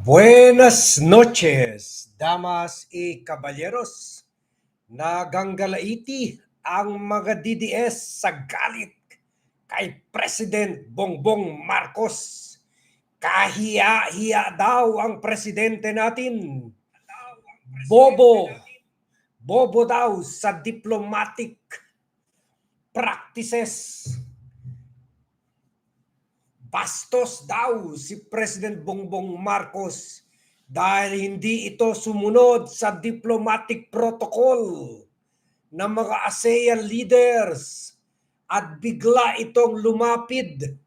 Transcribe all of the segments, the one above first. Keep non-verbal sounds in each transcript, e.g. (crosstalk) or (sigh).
Buenas noches, damas y caballeros. Naganggalaiti ang mga DDS sa galit kay President Bongbong Marcos. Kahiya-hiya daw ang presidente natin. Bobo. Bobo daw sa diplomatic practices. Bastos daw si President Bongbong Marcos dahil hindi ito sumunod sa diplomatic protocol ng mga ASEAN leaders at bigla itong lumapid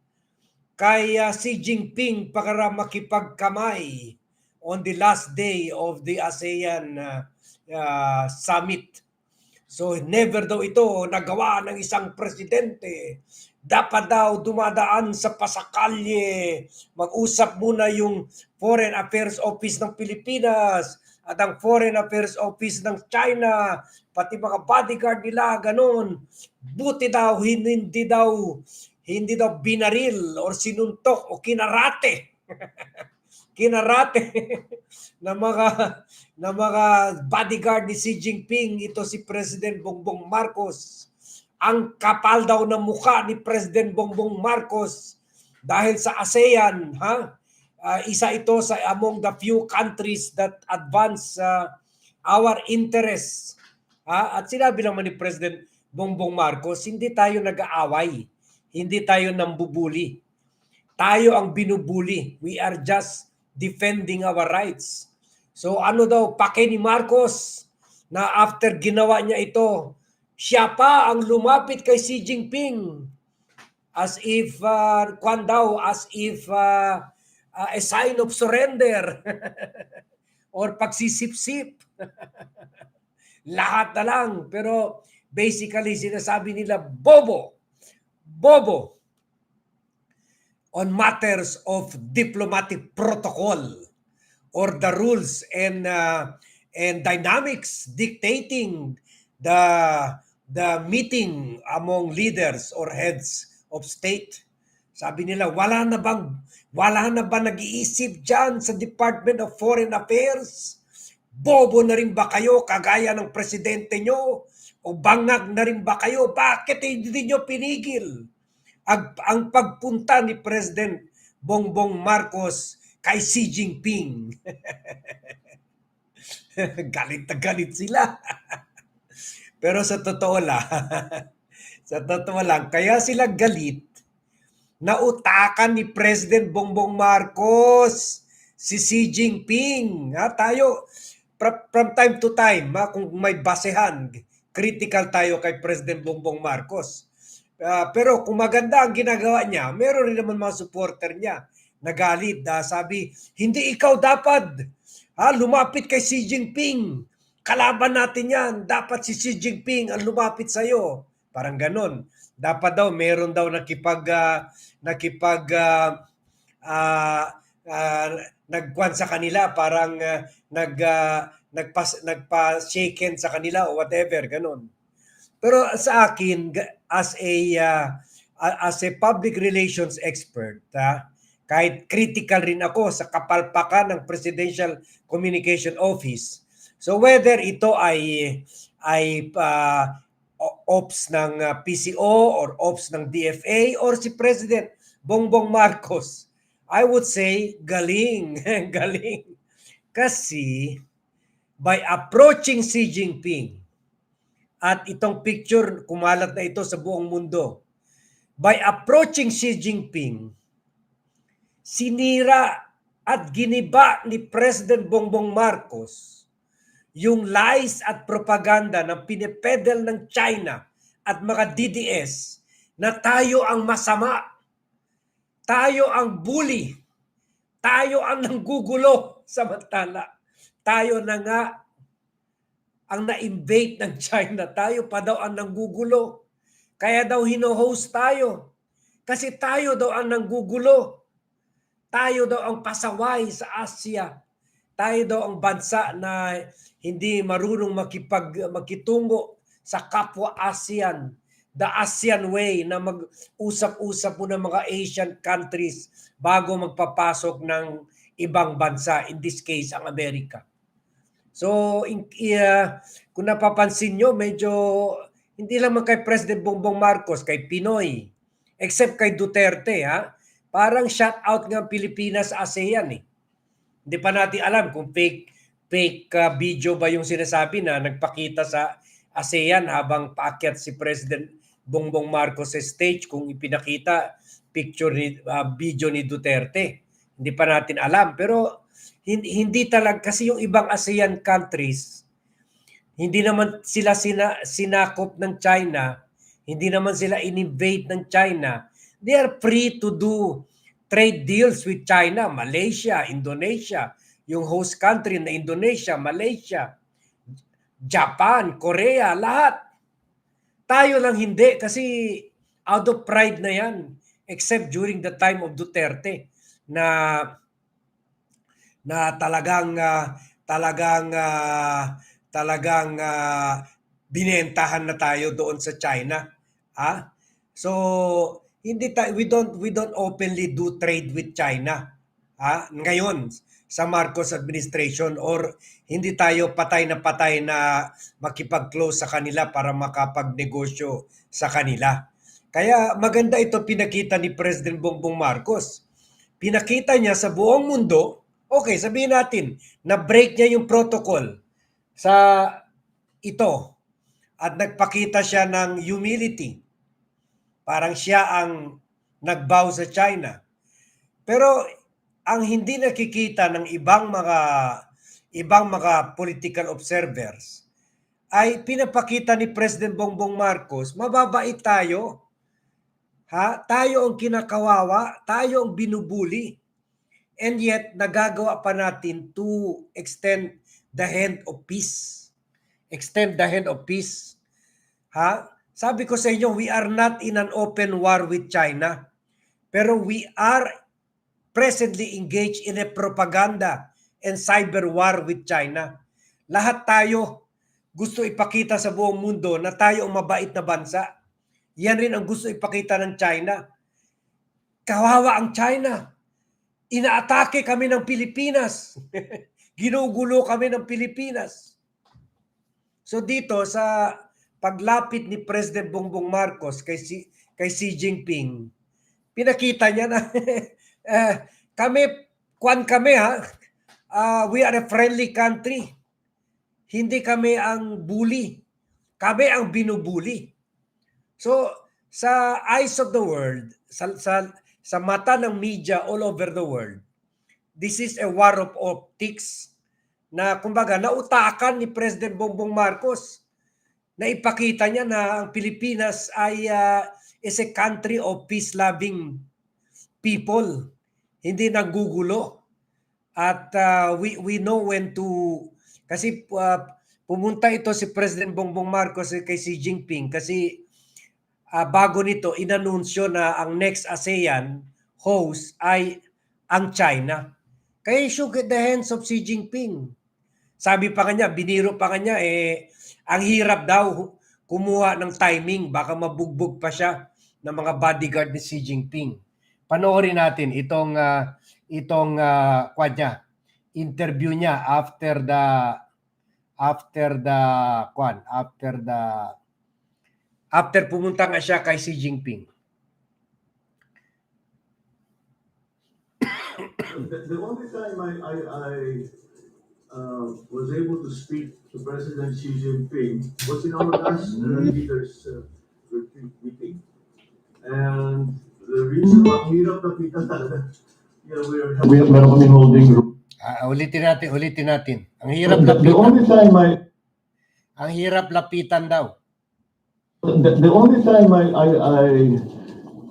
kay uh, Xi Jinping para makipagkamay on the last day of the ASEAN uh, summit. So never daw ito nagawa ng isang presidente dapat daw dumadaan sa pasakalye, mag-usap muna yung Foreign Affairs Office ng Pilipinas at ang Foreign Affairs Office ng China, pati mga bodyguard nila, ganun. Buti daw, hindi daw, hindi daw binaril or sinuntok o kinarate. (laughs) kinarate (laughs) ng mga ng mga bodyguard ni Xi Jinping ito si President Bongbong Marcos ang kapal daw ng muka ni President Bongbong Marcos dahil sa ASEAN, ha? Uh, isa ito sa among the few countries that advance uh, our interests. Ha? At sinabi naman ni President Bongbong Marcos, hindi tayo nag-aaway. Hindi tayo nambubuli. Tayo ang binubuli. We are just defending our rights. So ano daw, pake ni Marcos na after ginawa niya ito, siya pa ang lumapit kay Xi Jinping as if uh, kwan daw as if uh, uh, a sign of surrender (laughs) or pagsisip-sip. (laughs) Lahat na lang. Pero basically sinasabi nila bobo bobo on matters of diplomatic protocol or the rules and uh, and dynamics dictating the the meeting among leaders or heads of state. Sabi nila, wala na bang wala na ba nag-iisip diyan sa Department of Foreign Affairs? Bobo na rin ba kayo kagaya ng presidente nyo? O bangag na rin ba kayo? Bakit hindi nyo pinigil ang, ang pagpunta ni President Bongbong Marcos kay Xi Jinping? (laughs) galit na galit sila. (laughs) Pero sa totoo lang, (laughs) sa totoo lang, kaya sila galit, nautakan ni President Bongbong Marcos si Xi Jinping. Ha, tayo, from time to time, ha, kung may basehan, critical tayo kay President Bongbong Marcos. Uh, pero kung maganda ang ginagawa niya, meron rin naman mga supporter niya nagalit. Uh, sabi, hindi ikaw dapat ha, lumapit kay Xi Jinping kalaban natin yan. Dapat si Xi Jinping ang lumapit sa iyo. Parang ganon. Dapat daw meron daw nakipag uh, nakipag uh, uh, uh, nagkwan sa kanila parang uh, nag uh, nagpa nagpa-shaken sa kanila o whatever ganon. Pero sa akin as a uh, as a public relations expert, uh, kahit critical rin ako sa kapalpakan ng Presidential Communication Office, So whether ito ay ay uh, ops ng uh, PCO or ops ng DFA or si President Bongbong Marcos, I would say galing, (laughs) galing. Kasi by approaching Xi Jinping at itong picture kumalat na ito sa buong mundo. By approaching Xi Jinping, sinira at giniba ni President Bongbong Marcos yung lies at propaganda ng pinipedal ng China at mga DDS na tayo ang masama, tayo ang bully, tayo ang nanggugulo (laughs) samantala. Tayo na nga ang na-invade ng China. Tayo pa daw ang nanggugulo. Kaya daw hino-host tayo. Kasi tayo daw ang nanggugulo. Tayo daw ang pasaway sa Asia tayo daw ang bansa na hindi marunong makipag makitungo sa kapwa ASEAN the ASEAN way na mag-usap-usap po ng mga Asian countries bago magpapasok ng ibang bansa, in this case, ang Amerika. So, in, uh, kung napapansin nyo, medyo hindi lang kay President Bongbong Marcos, kay Pinoy, except kay Duterte, ha? Parang shout out ng Pilipinas ASEAN eh. Hindi pa natin alam kung fake fake uh, video ba yung sinasabi na nagpakita sa ASEAN habang paakyat si President Bongbong Marcos sa stage kung ipinakita picture ni uh, video ni Duterte. Hindi pa natin alam pero hindi, hindi talaga kasi yung ibang ASEAN countries hindi naman sila sina, sinakop ng China, hindi naman sila in-invade ng China. They are free to do trade deals with China, Malaysia, Indonesia, yung host country na Indonesia, Malaysia, Japan, Korea, lahat. Tayo lang hindi kasi out of pride na yan except during the time of Duterte na na talagang uh, talagang uh, talagang uh, binentahan na tayo doon sa China. Ha? So hindi tayo we don't we don't openly do trade with China. Ha? Ngayon sa Marcos administration or hindi tayo patay na patay na makipag-close sa kanila para makapagnegosyo sa kanila. Kaya maganda ito pinakita ni President Bongbong Marcos. Pinakita niya sa buong mundo, okay, sabihin natin, na break niya yung protocol sa ito at nagpakita siya ng humility. Parang siya ang nagbow sa China. Pero ang hindi nakikita ng ibang mga ibang mga political observers ay pinapakita ni President Bongbong Marcos, mababait tayo. Ha? Tayo ang kinakawawa, tayo ang binubuli. And yet, nagagawa pa natin to extend the hand of peace. Extend the hand of peace. Ha? Sabi ko sa inyo, we are not in an open war with China. Pero we are presently engaged in a propaganda and cyber war with China. Lahat tayo gusto ipakita sa buong mundo na tayo ang mabait na bansa. Yan rin ang gusto ipakita ng China. Kawawa ang China. Inaatake kami ng Pilipinas. (laughs) Ginugulo kami ng Pilipinas. So dito sa paglapit ni President Bongbong Marcos kay si kay Xi Jinping, pinakita niya na (laughs) uh, kami kwan kami ha. Uh, we are a friendly country. Hindi kami ang bully. Kami ang binubuli. So sa eyes of the world, sa, sa, sa mata ng media all over the world, this is a war of optics na kumbaga nautakan ni President Bongbong Marcos na ipakita niya na ang Pilipinas ay uh, is a country of peace-loving people. Hindi nagugulo. At uh, we we know when to kasi uh, pumunta ito si President Bongbong Marcos kay Xi Jinping kasi uh, bago nito inanunsyo na ang next ASEAN host ay ang China. Kaya shook the hands of Xi Jinping. Sabi pa kanya, biniro pa kanya, eh, ang hirap daw kumuha ng timing. Baka mabugbog pa siya ng mga bodyguard ni Xi Jinping. Panoorin natin itong uh, itong uh, niya, interview niya after the after the kwan, after the after pumunta nga siya kay Xi Jinping. the, (coughs) the only time I, I, I uh, was able to speak to President Xi Jinping was in our last uh, leaders uh, retreat meeting. And reason why hirap na kita talaga, you know, we are we have meron kaming holding room. Ah, ulitin natin, ulitin natin. Ang hirap The, the lapitan. only time I Ang hirap lapitan daw. the, the only time I, I, I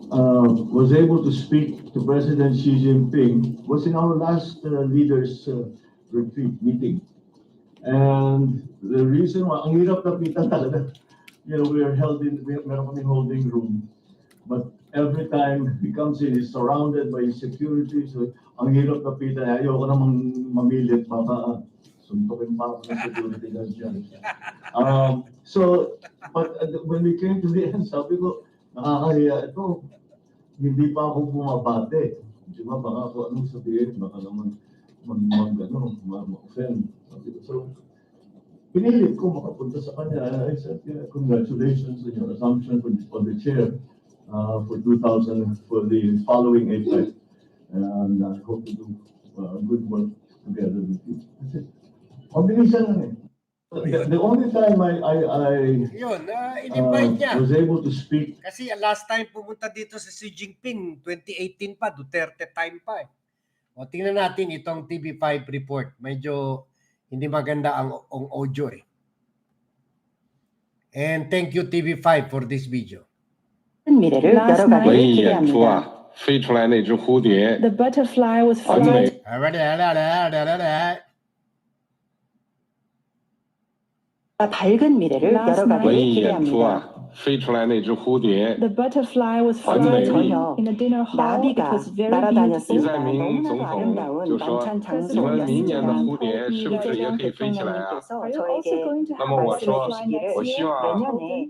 uh, was able to speak to President Xi Jinping was in our last uh, leaders uh, retreat meeting. And the reason why, ang hirap lapitan talaga, you know, we are held in, we, meron kaming holding room. But every time he comes in, he's surrounded by security. So, ang hirap lapitan. Ayoko namang mamilit, baka suntukin pa ako ng security guard dyan. Um, so, but uh, when we came to the end, sabi ko, nakakahiya ito. Hindi pa ako bumabate. Di ba, baka kung anong sabihin, baka naman mag, mag ano, ma- ma-offend. Sabi ko, So, pinilit ko makapunta sa kanya. I said, yeah, congratulations on your assumption on the chair uh, for 2000, for the following APEC. And I hope to do uh, good work together with you. That's it. Mabilisan lang eh. The, the only time I, I, I Yun, uh, uh, in-invite niya. was able to speak Kasi last time pumunta dito sa Xi Jinping, 2018 pa, Duterte time pa eh. O tingnan natin itong TV5 report. Medyo hindi maganda ang, ang audio eh. And thank you TV5 for this video. 文艺演出 기대합니다. 啊，飞出来那只蝴蝶， The butterfly was 很 flying 美。 밝은 미래를文 열어가길艺演出 기대합니다. 啊，飞出来那只蝴蝶， The butterfly was很美 flying 丽。 in a dinner hall. It 나비가 was very 날아다녔습니다. beautiful. 이사민 너무나도总统 아름다운 就说 만찬 你们明年的 장소였습니다. 蝴蝶是不是也可以飞起来啊？ 대통령님께서 Are you also 저에게 going to 那 have 么我 a 说 butterfly next 我 year? 希望 내년에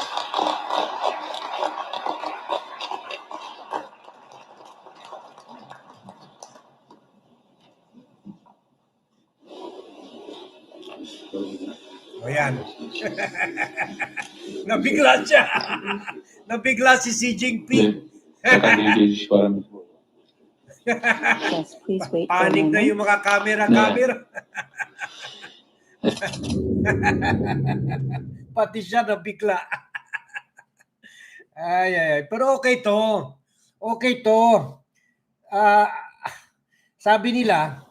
yan. (laughs) Nabigla siya. (laughs) Nabigla si Xi Jinping. yes, please wait Panik na yung mga camera-camera. (laughs) Pati siya nabigla. ay, ay, ay. Pero okay to. Okay to. Uh, sabi nila,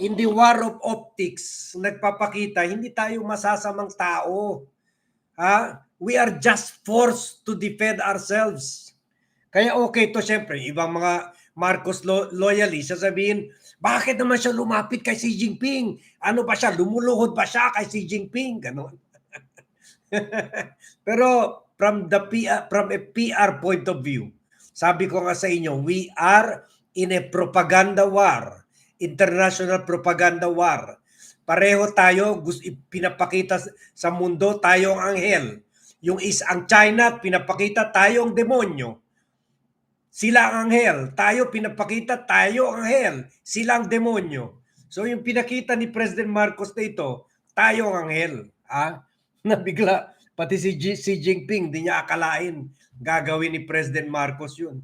in the war of optics, nagpapakita, hindi tayo masasamang tao. Ha? We are just forced to defend ourselves. Kaya okay to syempre, ibang mga Marcos lo- loyalists sasabihin, bakit naman siya lumapit kay Xi Jinping? Ano ba siya? Lumuluhod ba siya kay Xi Jinping? Ganon. (laughs) Pero from the PR, from a PR point of view, sabi ko nga sa inyo, we are in a propaganda war, international propaganda war. Pareho tayo, pinapakita sa mundo tayong anghel. Yung is ang China, pinapakita tayong demonyo. Sila ang anghel. Tayo pinapakita, tayo ang anghel. Sila ang demonyo. So yung pinakita ni President Marcos na ito, tayo ang anghel. Ah, (laughs) nabigla. Pati si G- Xi Jinping, di niya akalain gagawin ni President Marcos yun.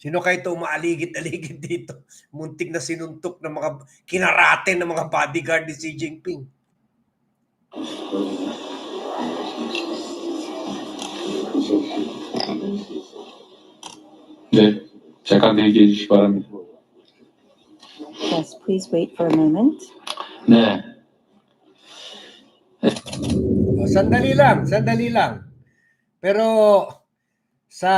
Sino kayo ito umaaligid-aligid dito? (laughs) Muntik na sinuntok ng mga kinarate ng mga bodyguard ni Xi Jinping. 네, 잠깐 얘기해 주시기 바랍니다. Yes, please wait for a moment. 네, O, sandali lang, sandali lang. Pero sa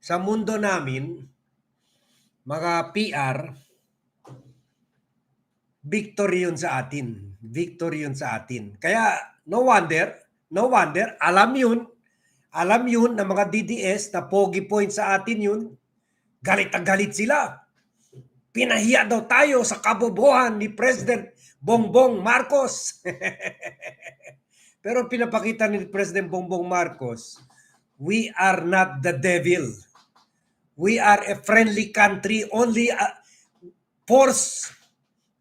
sa mundo namin, mga PR, victory yun sa atin. Victory yun sa atin. Kaya no wonder, no wonder, alam yun, alam yun ng mga DDS na pogi point sa atin yun. Galit na galit sila. Pinahiya daw tayo sa kabobohan ni President Bongbong Marcos. (laughs) Pero pinapakita ni President Bongbong Marcos, we are not the devil. We are a friendly country only uh, forced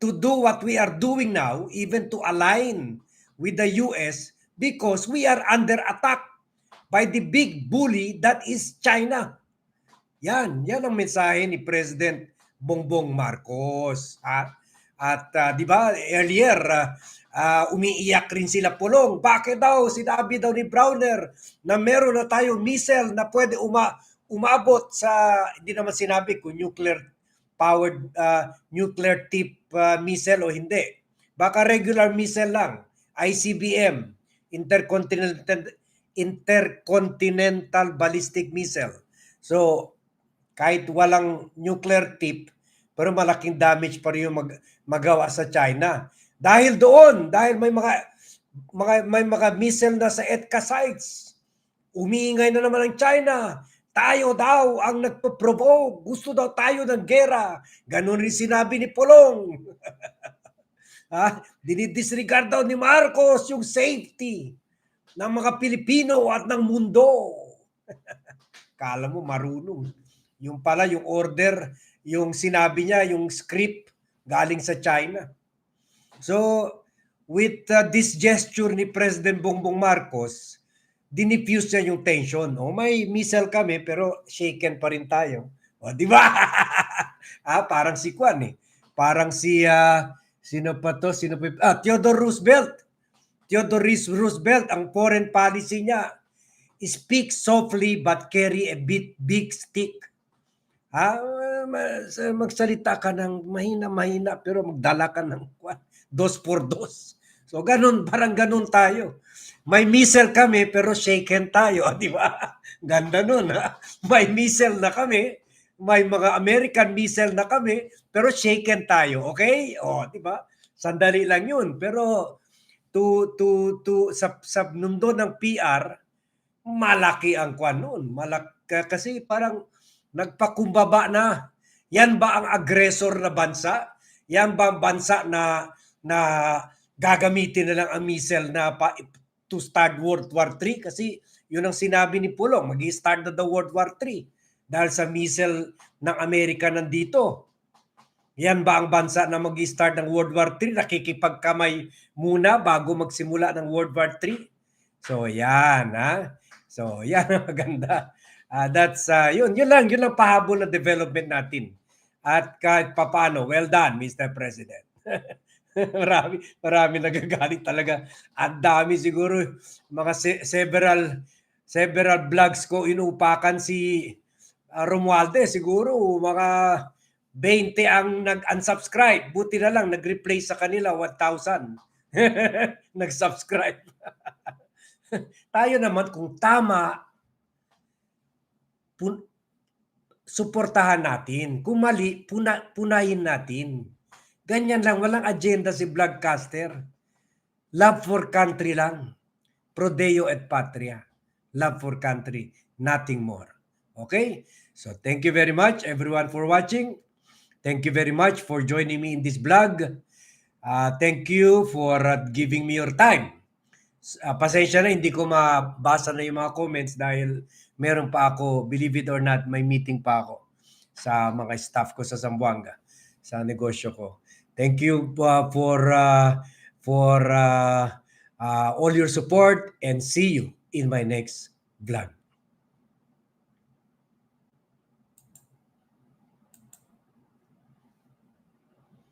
to do what we are doing now, even to align with the US because we are under attack by the big bully that is China. Yan, yan ang mensahe ni President Bongbong Marcos. At, at ah, di ba, earlier, ah, ah, umiiyak rin sila pulong. Bakit daw, sinabi daw ni Browner na meron na tayong missile na pwede uma, umabot sa, hindi naman sinabi kung nuclear powered, ah, nuclear tip ah, missile o hindi. Baka regular missile lang, ICBM, intercontinental intercontinental ballistic missile. So, kahit walang nuclear tip, pero malaking damage pa rin yung mag, magawa sa China. Dahil doon, dahil may mga mga, may mga missile na sa EDCA sites. Umiingay na naman ang China. Tayo daw ang nagpo-provoke. Gusto daw tayo ng gera. Ganon rin sinabi ni Pulong. (laughs) ha? Dinidisregard daw ni Marcos yung safety ng mga Pilipino at ng mundo. (laughs) Kala mo marunong. Yung pala yung order, yung sinabi niya, yung script galing sa China. So, with uh, this gesture ni President Bongbong Marcos, dinifuse niya yung tension. O may missile kami pero shaken pa rin tayo. O di ba? (laughs) ah, parang si Kwan eh. Parang si ah, sino pa to? Sino pa? Ah, Theodore Roosevelt. Theodore Roosevelt ang foreign policy niya speak softly but carry a bit big stick. Ha? Magsalita ka ng mahina-mahina pero magdala ka ng kwan, dos por dos. So ganun, parang ganun tayo. May missile kami pero shaken tayo, (laughs) di ba? Ganda nun, ha? May missile na kami, may mga American missile na kami, pero shaken tayo, okay? O, di ba? Sandali lang yun. Pero to to to sa sa mundo ng PR, malaki ang kwan noon. Malaki kasi parang nagpakumbaba na. Yan ba ang aggressor na bansa? Yan ba ang bansa na na gagamitin na lang ang missile na pa, to start World War III? Kasi yun ang sinabi ni Pulong, mag start na the World War III dahil sa missile ng Amerika nandito. Yan ba ang bansa na mag start ng World War III? Nakikipagkamay muna bago magsimula ng World War III? So yan, ha? So (laughs) yan ang maganda. Ah, that's uh, yun, yun lang, yun lang pahabol na development natin. At kahit papaano, well done, Mr. President. (laughs) (laughs) marami, marami nagagalit talaga. Ang dami siguro, mga se- several, several vlogs ko inuupakan si uh, Romualdez. Siguro mga 20 ang nag-unsubscribe. Buti na lang, nag-replay sa kanila 1,000. (laughs) Nag-subscribe. (laughs) Tayo naman kung tama, pun- suportahan natin. Kung mali, puna, punahin natin. Ganyan lang, walang agenda si Vlogcaster. Love for country lang. Prodeo et patria. Love for country, nothing more. Okay? So thank you very much everyone for watching. Thank you very much for joining me in this vlog. Uh, thank you for uh, giving me your time. Uh, pasensya na, hindi ko mabasa na yung mga comments dahil meron pa ako, believe it or not, may meeting pa ako sa mga staff ko sa Zamboanga, sa negosyo ko. Thank you uh, for uh, for uh, uh, all your support and see you in my next vlog.